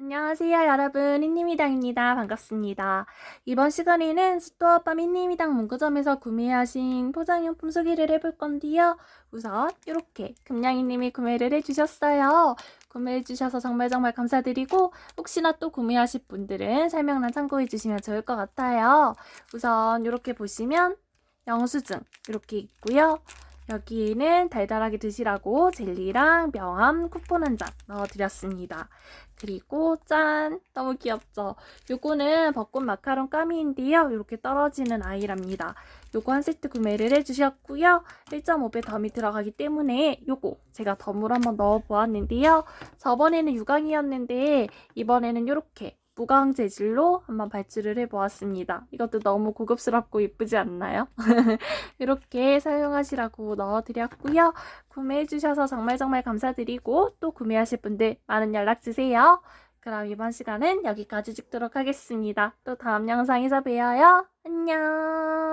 안녕하세요, 여러분. 인님이당입니다. 반갑습니다. 이번 시간에는 스토어밤 인님이당 문구점에서 구매하신 포장용품 소개를 해볼 건데요. 우선 이렇게 금양이님이 구매를 해주셨어요. 구매해주셔서 정말 정말 감사드리고 혹시나 또 구매하실 분들은 설명란 참고해주시면 좋을 것 같아요. 우선 이렇게 보시면 영수증 이렇게 있고요. 여기에는 달달하게 드시라고 젤리랑 명함 쿠폰 한 장 넣어드렸습니다. 그리고 짠! 너무 귀엽죠? 요거는 벚꽃 마카롱 까미인데요. 이렇게 떨어지는 아이랍니다. 요거 한 세트 구매를 해주셨고요. 1.5배 덤이 들어가기 때문에 요거 제가 덤을 한번 넣어보았는데요. 저번에는 유광이었는데 이번에는 이렇게 무광 재질로 한번 발주를 해보았습니다. 이것도 너무 고급스럽고 예쁘지 않나요? 이렇게 사용하시라고 넣어드렸고요. 구매해주셔서 정말 정말 감사드리고 또 구매하실 분들 많은 연락 주세요. 그럼 이번 시간은 여기까지 찍도록 하겠습니다. 또 다음 영상에서 봬요. 안녕.